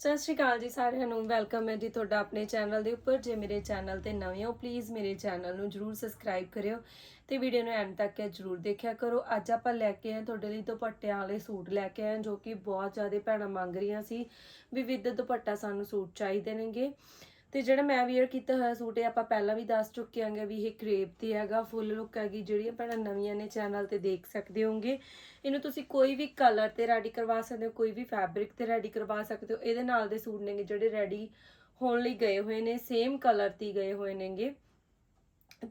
ਸਤਿ ਸ਼੍ਰੀ ਅਕਾਲ ਜੀ ਸਾਰਿਆਂ ਨੂੰ। ਵੈਲਕਮ ਹੈ ਜੀ ਤੁਹਾਡਾ ਆਪਣੇ ਚੈਨਲ ਦੇ ਉੱਪਰ। ਜੇ ਮੇਰੇ ਚੈਨਲ ਤੇ ਨਵੇਂ ਹੋ ਪਲੀਜ਼ ਮੇਰੇ ਚੈਨਲ ਨੂੰ ਜਰੂਰ ਸਬਸਕ੍ਰਾਈਬ ਕਰਿਓ ਤੇ ਵੀਡੀਓ ਨੂੰ ਐਂਡ ਤੱਕ ਜਰੂਰ ਦੇਖਿਆ ਕਰੋ। ਅੱਜ ਆਪਾਂ ਲੈ ਕੇ ਆਏ ਤੁਹਾਡੇ ਲਈ ਦੁਪੱਟਿਆਂ ਵਾਲੇ ਸੂਟ ਲੈ ਕੇ ਆਏ ਜੋ ਕਿ ਬਹੁਤ ਜ਼ਿਆਦਾ ਭੈਣਾਂ ਮੰਗ ਰਹੀਆਂ ਸੀ ਵੀ ਵਿਦ ਦੁਪੱਟਾ ਸਾਨੂੰ ਸੂਟ ਚਾਹੀਦੇ ਨੇਗੇ। ਤੇ ਜਿਹੜਾ ਮੈਂ ਵੇਅਰ ਕੀਤਾ ਹੋਇਆ ਸੂਟ, ਇਹ ਆਪਾਂ ਪਹਿਲਾਂ ਵੀ ਦੱਸ ਚੁੱਕੇ ਆਂਗੇ ਵੀ ਇਹ ਕ੍ਰੇਪ ਤੇ ਹੈਗਾ ਫੁੱਲ ਲੁੱਕ ਹੈਗੀ ਜਿਹੜੀਆਂ ਭੈਣਾਂ ਨਵੀਆਂ ਨੇ ਚੈਨਲ ਤੇ ਦੇਖ ਸਕਦੇ ਹੋਗੇ ਇਹਨੂੰ ਤੁਸੀਂ ਕੋਈ ਵੀ ਕਲਰ ਤੇ ਰੈਡੀ ਕਰਵਾ ਸਕਦੇ ਹੋ, ਕੋਈ ਵੀ ਫੈਬਰਿਕ ਤੇ ਰੈਡੀ ਕਰਵਾ ਸਕਦੇ ਹੋ। ਇਹਦੇ ਨਾਲ ਦੇ ਸੂਟ ਨੇਗੇ ਜਿਹੜੇ ਰੈਡੀ ਹੋਣ ਲਈ ਗਏ ਹੋਏ ਨੇ ਸੇਮ ਕਲਰ ਤੇ ਹੀ ਗਏ ਹੋਏ ਨੇਗੇ।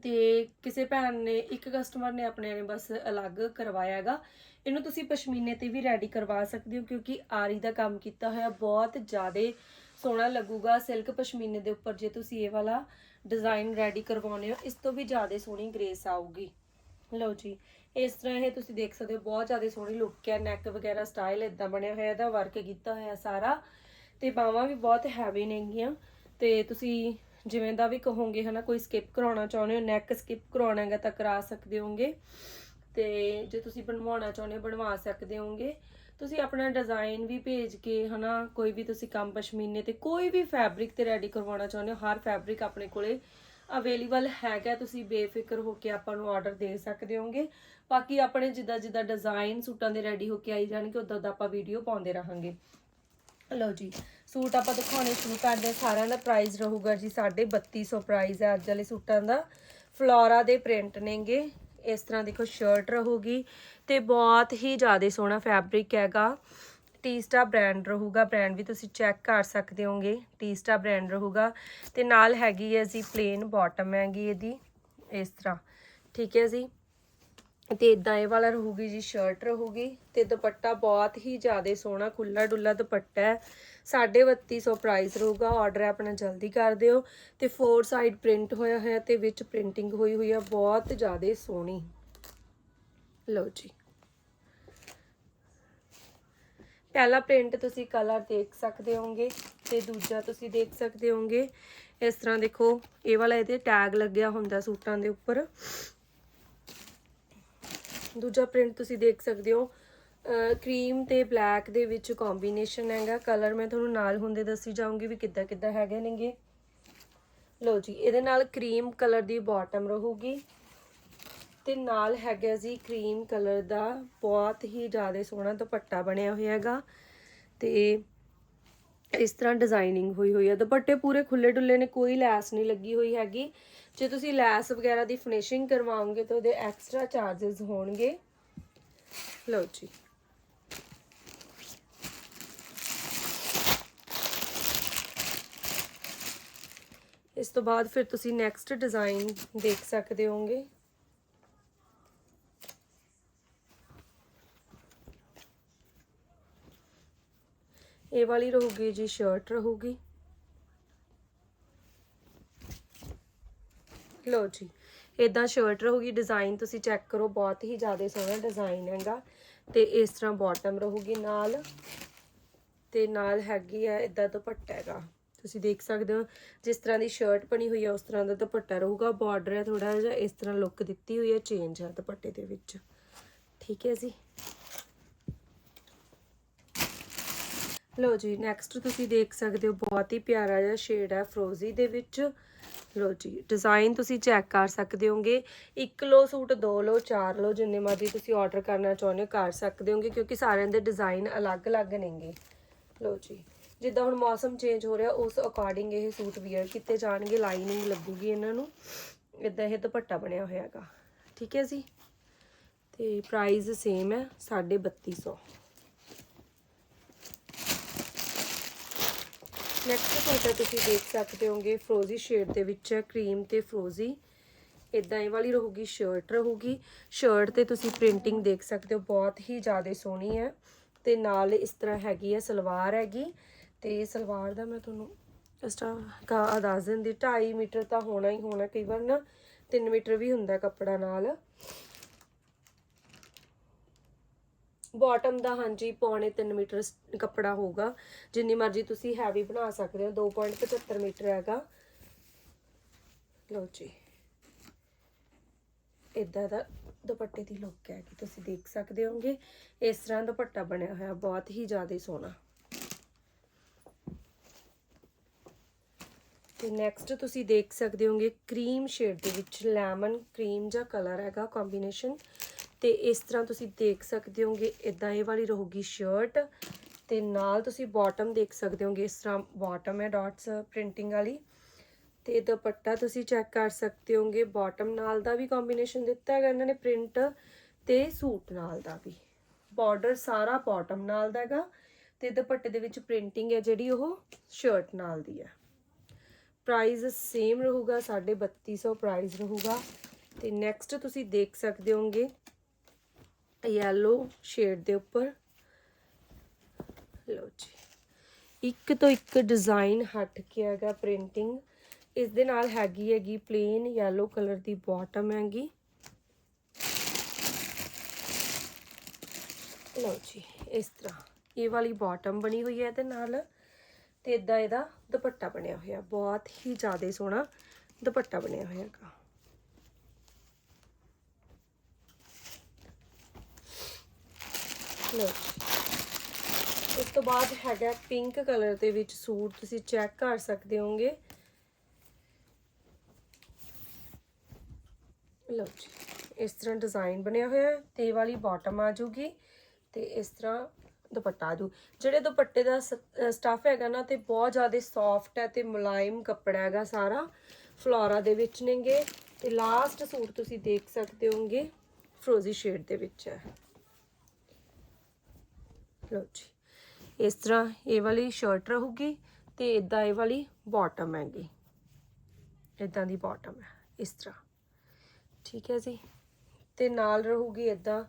ਤੇ ਕਿਸੇ ਭੈਣ ਨੇ, ਇੱਕ ਕਸਟਮਰ ਨੇ ਆਪਣੇ ਨੇ ਬਸ ਅਲੱਗ ਕਰਵਾਇਆ ਹੈਗਾ। ਇਹਨੂੰ ਤੁਸੀਂ ਪਸ਼ਮੀਨੇ ਤੇ ਵੀ ਰੈਡੀ ਕਰਵਾ ਸਕਦੇ ਹੋ, ਕਿਉਂਕਿ ਆਰੀ ਦਾ ਕੰਮ ਕੀਤਾ ਹੋਇਆ ਬਹੁਤ ਜ਼ਿਆਦਾ ਸੋਹਣਾ ਲੱਗੂਗਾ ਸਿਲਕ ਪਸ਼ਮੀਨੇ ਦੇ ਉੱਪਰ ਜੇ ਤੁਸੀਂ ਇਹ ਵਾਲਾ ਡਿਜ਼ਾਈਨ ਰੈਡੀ ਕਰਵਾਉਨੇ ਹੋ, ਇਸ ਤੋਂ ਵੀ ਜ਼ਿਆਦਾ ਸੋਹਣੀ ਗ੍ਰੇਸ ਆਊਗੀ। ਲਓ ਜੀ, ਇਸ ਤਰ੍ਹਾਂ ਇਹ ਤੁਸੀਂ ਦੇਖ ਸਕਦੇ ਹੋ, ਬਹੁਤ ਜ਼ਿਆਦਾ ਸੋਹਣੀ ਲੁੱਕ ਹੈ ਨੈਕ ਵਗੈਰਾ ਸਟਾਈਲ ਇਦਾਂ ਬਣਿਆ ਹੋਇਆ, ਇਹਦਾ ਵਰਕ ਕੀਤਾ ਹੋਇਆ ਸਾਰਾ। ਤੇ ਬਾਹਾਂ ਵੀ ਬਹੁਤ ਹੈਵੀ ਨੇਗੀਆਂ। ਤੇ ਤੁਸੀਂ ਜਿਵੇਂ ਦਾ ਵੀ ਕਹੋਗੇ ਹਨਾ, ਕੋਈ ਸਕਿਪ ਕਰਾਉਣਾ ਚਾਹੁੰਦੇ ਹੋ ਨੈਕ ਸਕਿਪ ਕਰਾਉਣਾ ਹੈਗਾ ਤਾਂ ਕਰਾ ਸਕਦੇ ਹੋਗੇ। ਤੇ ਜੇ ਤੁਸੀਂ ਬਣਵਾਉਣਾ ਚਾਹੁੰਦੇ ਹੋ, ਬਣਵਾ ਸਕਦੇ ਹੋਗੇ। ਤੁਸੀਂ ਆਪਣਾ ਡਿਜ਼ਾਈਨ ਵੀ ਭੇਜ ਕੇ, ਹਨਾ, ਕੋਈ ਵੀ ਤੁਸੀਂ ਕੰਮ ਪਸ਼ਮੀਨੇ ਤੇ ਕੋਈ ਵੀ ਫੈਬਰਿਕ ਤੇ ਰੈਡੀ ਕਰਵਾਉਣਾ ਚਾਹੁੰਦੇ ਹੋ, ਹਰ ਫੈਬਰਿਕ ਆਪਣੇ ਕੋਲੇ ਅਵੇਲੇਬਲ ਹੈਗਾ, ਤੁਸੀਂ ਬੇਫਿਕਰ ਹੋ ਕੇ ਆਪਾਂ ਨੂੰ ਆਰਡਰ ਦੇ ਸਕਦੇ ਹੋਗੇ ਬਾਕੀ ਆਪਣੇ ਜਿੱਦਾਂ ਜਿੱਦਾਂ ਡਿਜ਼ਾਈਨ ਸੂਟਾਂ ਦੇ ਰੈਡੀ ਹੋ ਕੇ ਆਈ ਜਾਣਗੇ, ਉਦਾਂ ਦਾ ਆਪਾਂ ਵੀਡੀਓ ਪਾਉਂਦੇ ਰਹਾਂਗੇ। ਲਓ ਜੀ, ਸੂਟ ਆਪਾਂ ਦਿਖਾਉਣੇ ਸ਼ੁਰੂ ਕਰਦੇ ਸਾਰਿਆਂ ਦਾ ਪ੍ਰਾਈਸ ਰਹੂਗਾ ਜੀ 3250 ਪ੍ਰਾਈਸ ਹੈ ਅੱਜ ਵਾਲੇ ਸੂਟਾਂ ਦਾ। ਫਲੋਰਾ ਦੇ ਪ੍ਰਿੰਟ ਨੇਗੇ। ਇਸ ਤਰ੍ਹਾਂ ਦੇਖੋ ਸ਼ਰਟ ਰਹੂਗੀ ਤੇ ਬਹੁਤ ਹੀ ਜ਼ਿਆਦਾ ਸੋਹਣਾ ਫੈਬਰਿਕ ਹੈਗਾ। ਟੀਸਟਾ ਬ੍ਰਾਂਡ ਰਹੂਗਾ ਬ੍ਰਾਂਡ ਵੀ ਤੁਸੀਂ ਚੈੱਕ ਕਰ ਸਕਦੇ ਹੋਗੇ ਟੀਸਟਾ ਬ੍ਰਾਂਡ ਰਹੂਗਾ ਤੇ ਨਾਲ ਹੈਗੀ ਹੈ ਜੀ ਪਲੇਨ ਬਾਟਮ ਹੈਗੀ ਇਹਦੀ, ਇਸ ਤਰ੍ਹਾਂ। ਠੀਕ ਹੈ ਜੀ? ਤੇ ਇਦਾਂ ਇਹ ਵਾਲਾ ਰਹੂਗੀ ਜੀ ਸ਼ਰਟ ਰਹੂਗੀ ਤੇ ਦੁਪੱਟਾ ਬਹੁਤ ਹੀ ਜ਼ਿਆਦਾ ਸੋਹਣਾ ਖੁੱਲਾ ਡੁੱਲਾ ਦੁਪੱਟਾ ਹੈ। 3250 ਪ੍ਰਾਈਸ ਰਹੂਗਾ ਆਰਡਰ ਆਪਣਾ ਜਲਦੀ ਕਰ ਦਿਓ ਤੇ ਫੋਰ ਸਾਈਡ ਪ੍ਰਿੰਟ ਹੋਇਆ ਹੋਇਆ ਤੇ ਵਿੱਚ ਪ੍ਰਿੰਟਿੰਗ ਹੋਈ ਹੋਈ ਆ, ਬਹੁਤ ਜ਼ਿਆਦਾ ਸੋਹਣੀ। ਲਓ ਜੀ। ਪਹਿਲਾ ਪ੍ਰਿੰਟ ਤੁਸੀਂ ਕਲਰ ਦੇਖ ਸਕਦੇ ਹੋਗੇ ਤੇ ਦੂਜਾ ਤੁਸੀਂ ਦੇਖ ਸਕਦੇ ਹੋਗੇ ਇਸ ਤਰ੍ਹਾਂ ਦੇਖੋ, ਇਹ ਵਾਲਾ ਇਹਦੇ ਟੈਗ ਲੱਗਿਆ ਹੁੰਦਾ ਸੂਟਾਂ ਦੇ ਉੱਪਰ। ਦੂਜਾ ਪ੍ਰਿੰਟ ਤੁਸੀਂ ਦੇਖ ਸਕਦੇ ਹੋ ਕਰੀਮ ਤੇ ਬਲੈਕ ਦੇ ਵਿੱਚ ਕੰਬੀਨੇਸ਼ਨ ਹੈਗਾ। ਕਲਰ ਮੈਂ ਤੁਹਾਨੂੰ ਨਾਲ ਹੁੰਦੇ ਦੱਸੀ ਜਾਊਂਗੀ ਵੀ ਕਿੱਦਾਂ ਕਿੱਦਾਂ ਹੈਗੇ ਨੇਗੇ। ਲਓ ਜੀ, ਇਹਦੇ ਨਾਲ ਕਰੀਮ ਕਲਰ ਦੀ ਬਾਟਮ ਰਹੂਗੀ। ਤੇ ਨਾਲ ਹੈਗਾ ਜੀ ਕਰੀਮ ਕਲਰ ਦਾ ਬਹੁਤ ਹੀ ਜ਼ਿਆਦਾ ਸੋਹਣਾ ਦੁਪੱਟਾ ਬਣਿਆ ਹੋਇਆ ਹੈਗਾ। ਤੇ ਇਸ ਤਰ੍ਹਾਂ ਡਿਜ਼ਾਈਨਿੰਗ ਹੋਈ ਹੋਈ ਹੈ ਦੁਪੱਟੇ ਪੂਰੇ ਖੁੱਲੇ ਡੁੱਲੇ ਨੇ, ਕੋਈ ਲੈਸ ਨਹੀਂ ਲੱਗੀ ਹੋਈ ਹੈਗੀ। ਜੇ ਤੁਸੀਂ ਲੈਸ ਵਗੈਰਾ ਦੀ ਫਿਨਿਸ਼ਿੰਗ ਕਰਵਾਓਗੇ ਤਾਂ ਉਹਦੇ ਐਕਸਟਰਾ ਚਾਰजेस ਹੋਣਗੇ। ਲਓ ਜੀ। ਇਸ ਤੋਂ ਬਾਅਦ ਫਿਰ ਤੁਸੀਂ ਨੈਕਸਟ ਡਿਜ਼ਾਈਨ ਦੇਖ ਸਕਦੇ ਹੋਗੇ ਇਹ ਵਾਲੀ ਰਹੂਗੀ ਜੀ ਸ਼ਰਟ ਰਹੂਗੀ। ਲਓ ਜੀ ਇਦਾਂ ਸ਼ਰਟ ਰਹੂਗੀ ਡਿਜ਼ਾਈਨ ਤੁਸੀਂ ਚੈੱਕ ਕਰੋ, ਬਹੁਤ ਹੀ ਜ਼ਿਆਦਾ ਸੋਹਣਾ ਡਿਜ਼ਾਈਨ ਹੈਗਾ। ਤੇ ਇਸ ਤਰ੍ਹਾਂ ਬਾਟਮ ਰਹੂਗੀ ਨਾਲ, ਤੇ ਨਾਲ ਹੈਗੀ ਆ ਇਦਾਂ ਦੁਪੱਟਾ ਹੈਗਾ। ਤੁਸੀਂ ਦੇਖ ਸਕਦੇ ਹੋ, ਜਿਸ ਤਰ੍ਹਾਂ ਦੀ ਸ਼ਰਟ ਬਣੀ ਹੋਈ ਹੈ ਉਸ ਤਰ੍ਹਾਂ ਦਾ ਦੁਪੱਟਾ ਰਹੂਗਾ ਬਾਰਡਰ ਹੈ ਥੋੜਾ ਜਿਹਾ, ਇਸ ਤਰ੍ਹਾਂ ਲੁੱਕ ਦਿੱਤੀ ਹੋਈ ਹੈ ਚੇਂਜ ਹੈ ਦੁਪੱਟੇ ਦੇ ਵਿੱਚ। ਠੀਕ ਹੈ ਜੀ। ਲੋ ਜੀ ਨੈਕਸਟ ਤੁਸੀਂ ਦੇਖ ਸਕਦੇ ਹੋ, ਬਹੁਤ ਹੀ ਪਿਆਰਾ ਜਿਹਾ ਸ਼ੇਡ ਹੈ ਫਰੋਜ਼ੀ ਦੇ ਵਿੱਚ। ਲੋ ਜੀ ਡਿਜ਼ਾਈਨ ਤੁਸੀਂ ਚੈੱਕ ਕਰ ਸਕਦੇ ਹੋਗੇ। ਇੱਕ ਲੋ ਸੂਟ, ਦੋ ਲੋ ਚਾਰ ਲੋ ਜਿੰਨੇ ਮਰਜ਼ੀ ਤੁਸੀਂ ਆਰਡਰ ਕਰਨਾ ਚਾਹੁੰਦੇ ਹੋ, ਕਰ ਸਕਦੇ ਹੋਗੇ, ਕਿਉਂਕਿ ਸਾਰਿਆਂ ਦੇ ਡਿਜ਼ਾਈਨ ਅਲੱਗ-ਅਲੱਗ ਨੇਗੇ। ਲੋ ਜੀ। ਜਿੱਦਾਂ ਹੁਣ ਮੌਸਮ ਚੇਂਜ ਹੋ ਰਿਹਾ, ਉਸ ਅਕੋਰਡਿੰਗ ਇਹ ਸੂਟ ਵੀਅਰ ਕੀਤੇ ਜਾਣਗੇ ਲਾਈਨਿੰਗ ਲੱਗੂਗੀ ਇਹਨਾਂ ਨੂੰ। ਇਦਾਂ ਇਹ ਦੁਪੱਟਾ ਬਣਿਆ ਹੋਇਆ ਹੈਗਾ। ਠੀਕ ਹੈ ਜੀ? ਤੇ ਪ੍ਰਾਈਸ ਸੇਮ ਹੈ 3250 ਨੈਕਸਟ ਸੂਟ ਹੈ ਤੁਸੀਂ ਦੇਖ ਸਕਦੇ ਹੋਗੇ ਫਰੋਜ਼ੀ ਸ਼ੇਡ ਦੇ ਵਿੱਚ ਹੈ ਕਰੀਮ ਤੇ ਫਰੋਜ਼ੀ ਇਦਾਂ ਇਹ ਵਾਲੀ ਰਹੂਗੀ ਸ਼ਰਟ ਰਹੂਗੀ। ਸ਼ਰਟ ਤੇ ਤੁਸੀਂ ਪ੍ਰਿੰਟਿੰਗ ਦੇਖ ਸਕਦੇ ਹੋ, ਬਹੁਤ ਹੀ ਜ਼ਿਆਦਾ ਸੋਹਣੀ ਹੈ। ਤੇ ਨਾਲ ਇਸ ਤਰ੍ਹਾਂ ਹੈਗੀ ਹੈ, ਸਲਵਾਰ ਹੈਗੀ। ਤੇ ਸਲਵਾਰ ਦਾ ਮੈਂ ਤੁਹਾਨੂੰ ਇਸ ਤਰ੍ਹਾਂ ਦੱਸ ਦਿੰਦੀ 2.5 ਮੀਟਰ ਤਾਂ ਹੋਣਾ ਹੀ ਹੋਣਾ, ਕਈ ਵਾਰ ਨਾ 3 ਮੀਟਰ ਵੀ ਹੁੰਦਾ ਕੱਪੜਾ ਨਾਲ। ਬਾਟਮ ਦਾ ਹਾਂਜੀ, ਪੌਣੇ 3 ਮੀਟਰ ਸ- ਕੱਪੜਾ ਹੋਊਗਾ। ਜਿੰਨੀ ਮਰਜ਼ੀ ਤੁਸੀਂ ਹੈਵੀ ਬਣਾ ਸਕਦੇ ਹੋ 2.75 ਮੀਟਰ ਹੈਗਾ। ਲਓ ਜੀ। ਇਦਾਂ ਦਾ ਦੁਪੱਟੇ ਦੀ ਲੁੱਕ ਹੈ ਕਿ ਤੁਸੀਂ ਦੇਖ ਸਕਦੇ ਹੋਗੇ। ਇਸ ਤਰ੍ਹਾਂ ਦੁਪੱਟਾ ਬਣਿਆ ਹੋਇਆ, ਬਹੁਤ ਹੀ ਜ਼ਿਆਦਾ ਸੋਹਣਾ। ਤੇ ਨੈਕਸਟ ਤੁਸੀਂ ਦੇਖ ਸਕਦੇ ਹੋਗੇ ਕਰੀਮ ਸ਼ੇਡ ਦੇ ਵਿੱਚ ਲੈਮਨ ਕਰੀਮ ਜਾਂ ਕਲਰ ਹੈਗਾ ਕੰਬੀਨੇਸ਼ਨ ਤੇ ਇਸ ਤਰ੍ਹਾਂ ਤੁਸੀਂ ਦੇਖ ਸਕਦੇ ਹੋਗੇ ਇਦਾਂ ਇਹ ਵਾਲੀ ਰਹੂਗੀ ਸ਼ਰਟ ਤੇ ਨਾਲ ਤੁਸੀਂ ਬਾਟਮ ਦੇਖ ਸਕਦੇ ਹੋਗੇ ਇਸ ਤਰ੍ਹਾਂ ਬਾਟਮ ਹੈ ਡਾਟਸ ਪ੍ਰਿੰਟਿੰਗ ਵਾਲੀ ਤੇ ਦੁਪੱਟਾ ਤੁਸੀਂ ਚੈੱਕ ਕਰ ਸਕਦੇ ਹੋਗੇ ਬਾਟਮ ਨਾਲ ਦਾ ਵੀ ਕੰਬੀਨੇਸ਼ਨ ਦਿੱਤਾ ਹੈਗਾ ਇਹਨਾਂ ਨੇ ਪ੍ਰਿੰਟ ਤੇ ਸੂਟ ਨਾਲ ਦਾ ਵੀ। ਬਾਰਡਰ ਸਾਰਾ ਬਾਟਮ ਨਾਲ ਦਾ ਹੈਗਾ ਤੇ ਦੁਪੱਟੇ ਦੇ ਵਿੱਚ ਪ੍ਰਿੰਟਿੰਗ ਹੈ ਜਿਹੜੀ ਉਹ ਸ਼ਰਟ ਨਾਲ ਦੀ ਹੈ। ਪ੍ਰਾਈਸ ਸੇਮ ਰਹੂਗਾ 3250 ਪ੍ਰਾਈਸ ਰਹੂਗਾ। ਤੇ ਨੈਕਸਟ ਤੁਸੀਂ ਦੇਖ ਸਕਦੇ ਹੋਗੇ ਯੈਲੋ ਸ਼ੇਡ ਦੇ ਉੱਪਰ। ਲਓ ਜੀ, ਇੱਕ ਤੋਂ ਇੱਕ ਡਿਜ਼ਾਈਨ ਹਟ ਕੇ ਹੈਗਾ ਪ੍ਰਿੰਟਿੰਗ ਇਸ ਦੇ ਨਾਲ ਹੈਗੀ ਹੈਗੀ ਪਲੇਨ ਯੈਲੋ ਕਲਰ ਦੀ ਬਾਟਮ ਹੈਗੀ। ਲਓ ਜੀ, ਇਸ ਤਰ੍ਹਾਂ। ਇਹ ਵਾਲੀ ਬਾਟਮ ਬਣੀ ਹੋਈ ਹੈ ਇਹਦੇ ਨਾਲ। ਤੇ ਇਦਾਂ ਇਹਦਾ ਦੁਪੱਟਾ ਬਣਿਆ ਹੋਇਆ, ਬਹੁਤ ਹੀ ਜ਼ਿਆਦਾ ਸੋਹਣਾ ਦੁਪੱਟਾ ਬਣਿਆ ਹੋਇਆ ਹੈਗਾ ਲਓ ਜੀ। ਉਸ ਤੋਂ ਬਾਅਦ ਹੈਗਾ ਪਿੰਕ ਕਲਰ ਦੇ ਵਿੱਚ ਸੂਟ, ਤੁਸੀਂ ਚੈੱਕ ਕਰ ਸਕਦੇ ਹੋਗੇ ਲਓ ਜੀ, ਇਸ ਤਰ੍ਹਾਂ ਡਿਜ਼ਾਈਨ ਬਣਿਆ ਹੋਇਆ ਹੈ ਤੇ ਇਹ ਵਾਲੀ ਬਾਟਮ ਆ ਜੂਗੀ ਤੇ ਇਸ ਤਰ੍ਹਾਂ ਦੁਪੱਟਾ ਆ ਜੂ ਜਿਹੜੇ ਦੁਪੱਟੇ ਦਾ ਸਟਫ ਹੈਗਾ ਨਾ, ਤੇ ਬਹੁਤ ਜ਼ਿਆਦਾ ਸੌਫਟ ਹੈ ਤੇ ਮੁਲਾਇਮ ਕੱਪੜਾ ਹੈਗਾ ਸਾਰਾ, ਫਲੋਰਾ ਦੇ ਵਿੱਚ ਨੇਗੇ। ਤੇ ਲਾਸਟ ਸੂਟ ਤੁਸੀਂ ਦੇਖ ਸਕਦੇ ਹੋਗੇ ਫਰੋਜ਼ੀ ਸ਼ੇਡ ਦੇ ਵਿੱਚ ਹੈ। ਲਓ ਜੀ, ਇਸ ਤਰ੍ਹਾਂ ਇਹ ਵਾਲੀ ਸ਼ਰਟ ਰਹੂਗੀ ਤੇ ਇਦਾਂ ਇਹ ਵਾਲੀ ਬਾਟਮ ਹੈਗੀ। ਇਦਾਂ ਦੀ ਬਾਟਮ ਹੈ, ਇਸ ਤਰ੍ਹਾਂ। ਠੀਕ ਹੈ ਜੀ? ਤੇ ਨਾਲ ਰਹੂਗੀ ਇਦਾਂ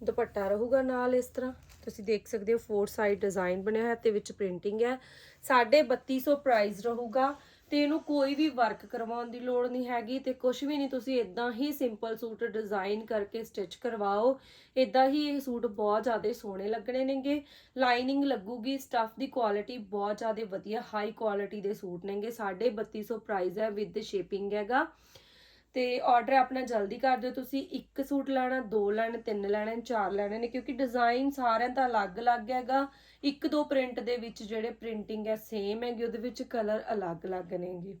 ਦੁਪੱਟਾ ਰਹੂਗਾ ਨਾਲ ਇਸ ਤਰ੍ਹਾਂ। ਤੁਸੀਂ ਦੇਖ ਸਕਦੇ ਹੋ ਫੋਰ ਸਾਈਡ ਡਿਜ਼ਾਈਨ ਬਣਿਆ ਹੈ ਤੇ ਵਿੱਚ ਪ੍ਰਿੰਟਿੰਗ ਹੈ। 3250 ਪ੍ਰਾਈਸ ਰਹੂਗਾ ਤੇ ਇਹਨੂੰ ਕੋਈ ਵੀ ਵਰਕ ਕਰਵਾਉਣ ਦੀ ਲੋੜ ਨਹੀਂ ਹੈਗੀ ਤੇ ਕੁਝ ਵੀ ਨਹੀਂ, ਤੁਸੀਂ ਇਦਾਂ ਹੀ ਸਿੰਪਲ ਸੂਟ ਡਿਜ਼ਾਈਨ ਕਰਕੇ ਸਟਿਚ ਕਰਵਾਓ। ਇਦਾਂ ਹੀ ਇਹ ਸੂਟ ਬਹੁਤ ਜ਼ਿਆਦਾ ਸੋਹਣੇ ਲੱਗਣੇ ਨੇਗੇ। ਲਾਈਨਿੰਗ ਲੱਗੂਗੀ ਸਟਫ ਦੀ ਕੁਆਲਿਟੀ ਬਹੁਤ ਜ਼ਿਆਦਾ ਵਧੀਆ ਹਾਈ ਕੁਆਲਿਟੀ ਦੇ ਸੂਟ ਨੇਗੇ। 3250 ਪ੍ਰਾਈਸ ਹੈ ਵਿਦ ਸ਼ੇਪਿੰਗ ਹੈਗਾ। ਤੇ ਆਰਡਰ ਆਪਣਾ ਜਲਦੀ ਕਰ ਦਿਓ। ਤੁਸੀਂ ਇੱਕ ਸੂਟ ਲੈਣਾ, ਦੋ ਲੈਣੇ, ਤਿੰਨ ਲੈਣੇ, ਚਾਰ ਲੈਣੇ ਨੇ, ਕਿਉਂਕਿ ਡਿਜ਼ਾਈਨ ਸਾਰਿਆਂ ਦਾ ਅਲੱਗ-ਅਲੱਗ ਹੈਗਾ। ਇੱਕ ਦੋ ਪ੍ਰਿੰਟ ਦੇ ਵਿੱਚ ਜਿਹੜੇ ਪ੍ਰਿੰਟਿੰਗ ਹੈ ਸੇਮ ਹੈਗੀ, ਉਹਦੇ ਵਿੱਚ ਕਲਰ ਅਲੱਗ-ਅਲੱਗ ਨੇਗੇ।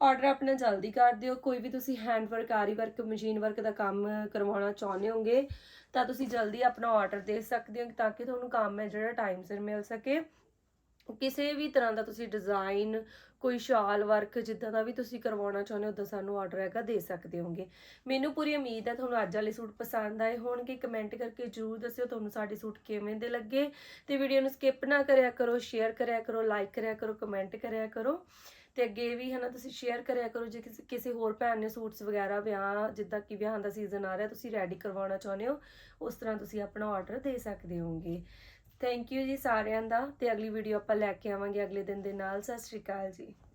ਆਰਡਰ ਆਪਣਾ ਜਲਦੀ ਕਰ ਦਿਓ। ਕੋਈ ਵੀ ਤੁਸੀਂ hand work aari work machine work ਦਾ ਕੰਮ ਕਰਵਾਉਣਾ ਚਾਹੁੰਦੇ ਹੋਗੇ, ਤਾਂ ਤੁਸੀਂ ਜਲਦੀ ਆਪਣਾ ਆਰਡਰ ਦੇ ਸਕਦੇ ਹੋ, ਤਾਂ ਕਿ ਤੁਹਾਨੂੰ ਕੰਮ ਹੈ ਜਿਹੜਾ ਟਾਈਮ ਸਿਰ ਮਿਲ ਸਕੇ। ਕਿਸੇ ਵੀ ਤਰ੍ਹਾਂ ਦਾ ਤੁਸੀਂ ਡਿਜ਼ਾਈਨ ਕੋਈ ਸ਼ਾਲ ਵਰਕ ਜਿੱਦਾਂ ਦਾ ਵੀ ਤੁਸੀਂ ਕਰਵਾਉਣਾ ਚਾਹੁੰਦੇ ਹੋ, ਉਦੋਂ ਸਾਨੂੰ ਆਰਡਰ ਹੈਗਾ, ਦੇ ਸਕਦੇ ਹੋਗੇ। ਮੈਨੂੰ ਪੂਰੀ ਉਮੀਦ ਹੈ ਤੁਹਾਨੂੰ ਅੱਜ ਵਾਲੇ ਸੂਟ ਪਸੰਦ ਆਏ ਹੋਣਗੇ। ਕਮੈਂਟ ਕਰਕੇ ਜਰੂਰ ਦੱਸਿਓ ਤੁਹਾਨੂੰ ਸਾਡੇ ਸੂਟ ਕਿਵੇਂ ਦੇ ਲੱਗੇ। ਤੇ ਵੀਡੀਓ ਨੂੰ ਸਕਿਪ ਨਾ ਕਰਿਆ ਕਰੋ ਸ਼ੇਅਰ ਕਰਿਆ ਕਰੋ ਲਾਈਕ ਕਰਿਆ ਕਰੋ ਕਮੈਂਟ ਕਰਿਆ ਕਰੋ। ਤੇ ਅੱਗੇ ਵੀ ਹਨਾ ਤੁਸੀਂ ਸ਼ੇਅਰ ਕਰਿਆ ਕਰੋ, ਜੇ ਕਿਸੇ- ਕਿਸੇ ਹੋਰ ਭੈਣ ਨੇ ਸੂਟਸ ਵਗੈਰਾ ਵਿਆਹ, ਜਿੱਦਾਂ ਕਿ ਵਿਆਹਾਂ ਦਾ ਸੀਜ਼ਨ ਆ ਰਿਹਾ, ਤੁਸੀਂ ਰੈਡੀ ਕਰਵਾਉਣਾ ਚਾਹੁੰਦੇ ਹੋ, ਉਸ ਤਰ੍ਹਾਂ ਤੁਸੀਂ ਆਪਣਾ ਆਰਡਰ ਦੇ ਸਕਦੇ ਹੋਗੇ। ਥੈਂਕ ਯੂ ਜੀ ਸਾਰਿਆਂ ਦਾ ਤੇ ਅਗਲੀ ਵੀਡੀਓ ਆਪਾਂ ਲੈ ਕੇ ਆਵਾਂਗੇ ਅਗਲੇ ਦਿਨ ਦੇ ਨਾਲ। ਸਤਿ ਸ਼੍ਰੀ ਅਕਾਲ ਜੀ।